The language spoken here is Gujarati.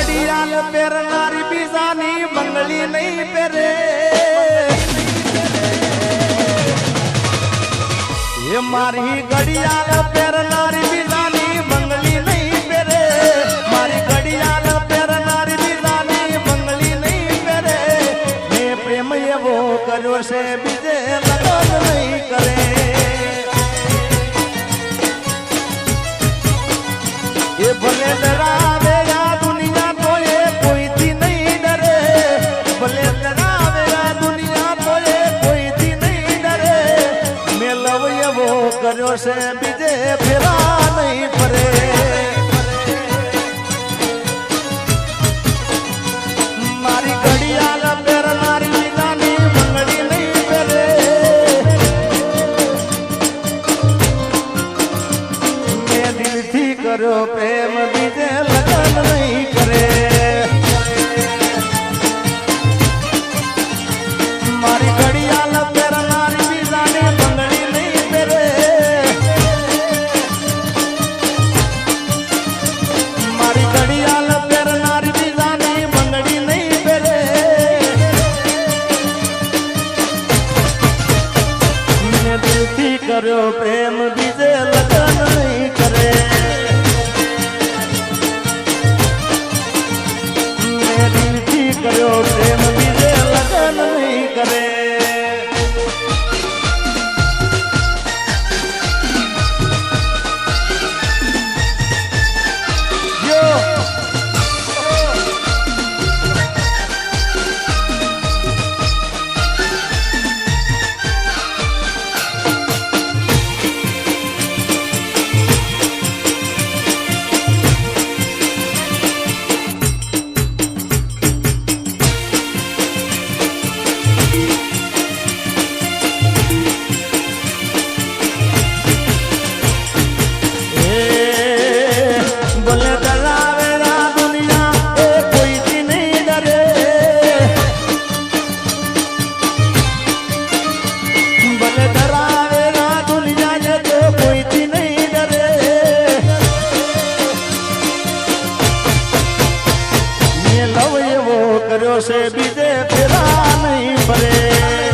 ઘડિયાળ પહેરનારી બીજાની બંગલી નહીં પહેરે. એ મારી ઘડિયાળ પહેરનારી બીજાની બંગલી નહીં પહેરે. મારી ઘડિયાળ પહેરનારી બીજાની બંગલી નહીં પહેરે. મેં પ્રેમ એવો કર્યો છે, બીજે લગન નહીં કરે. એ ભલે ડરાવે કર્યો છે, બીજે ફેરા નહીં ફરે. મારી ઘડિયાળ પહેરનારી બીજાની બંગડી નહીં પહેરે. મેં દિલથી કર્યો પ્રેમ બીજે કર્યો પ્રેમ બીજે લગન નહીં કરે. મેં દિલથી કર્યો પ્રેમ से भी दे फिरा नहीं पड़े।